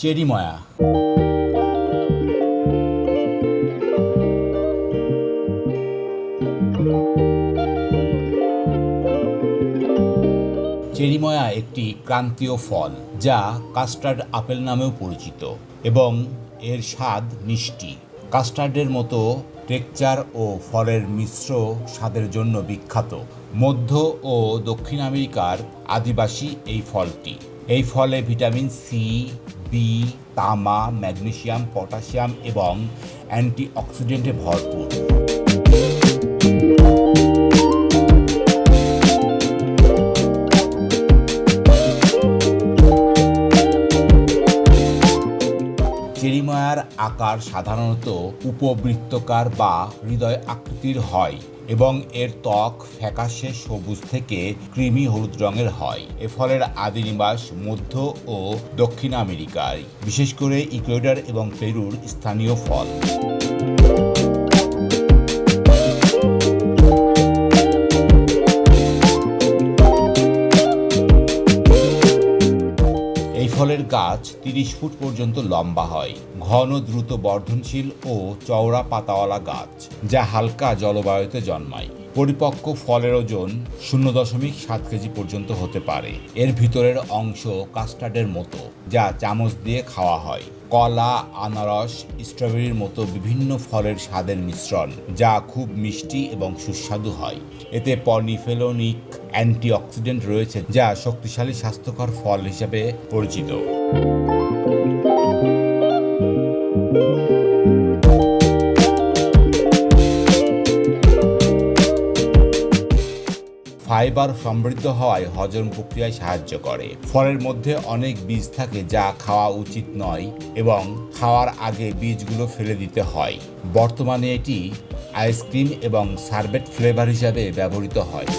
চেরিময়া চেরিময়া একটি ক্রান্তীয় ফল, যা কাস্টার্ড আপেল নামেও পরিচিত এবং এর স্বাদ মিষ্টি। কাস্টার্ডের মতো টেকচার ও ফলের মিশ্র স্বাদের জন্য বিখ্যাত। মধ্য ও দক্ষিণ আমেরিকার আদিবাসী এই ফলটি। এই ফলে ভিটামিন সি বি তামা, ম্যাগনেসিয়াম, পটাশিয়াম এবং অ্যান্টিঅক্সিডেন্টে ভরপুর। চেরিময়ার আকার সাধারণত উপবৃত্তকার বা হৃদয় আকৃতির হয়। এবং এর ত্বক ফ্যাকাশে সবুজ থেকে ক্রিমি হলুদ রঙের হয়। এ ফলের আদি নিবাস মধ্য ও দক্ষিণ আমেরিকায়। বিশেষ করে ইকুয়েডার এবং পেরুর স্থানীয় ফল। ফলের গাছ তিরিশ ফুট পর্যন্ত লম্বা হয়, ঘন দ্রুত বর্ধনশীল ও চওড়া পাতাওয়ালা গাছ, যা হালকা জলবায়ুতে জন্মায়। পরিপক্ক ফলের ওজন শূন্য দশমিক সাত কেজি পর্যন্ত হতে পারে। এর ভিতরের অংশ কাস্টার্ডের মতো, যা চামচ দিয়ে খাওয়া হয়। কলা, আনারস, স্ট্রবেরির মতো বিভিন্ন ফলের স্বাদের মিশ্রণ, যা খুব মিষ্টি এবং সুস্বাদু হয়। এতে পলিফেলোনিক অ্যান্টিঅক্সিডেন্ট রয়েছে, যা শক্তিশালী, স্বাস্থ্যকর ফল হিসেবে পরিচিত। ফাইবার সমৃদ্ধ হওয়ায় হজম প্রক্রিয়ায় সাহায্য করে। ফলের মধ্যে অনেক বীজ থাকে যা খাওয়া উচিত নয় এবং খাওয়ার আগে বীজগুলো ফেলে দিতে হয়। বর্তমানে এটি আইসক্রিম এবং সার্বেট ফ্লেভার হিসাবে ব্যবহৃত হয়।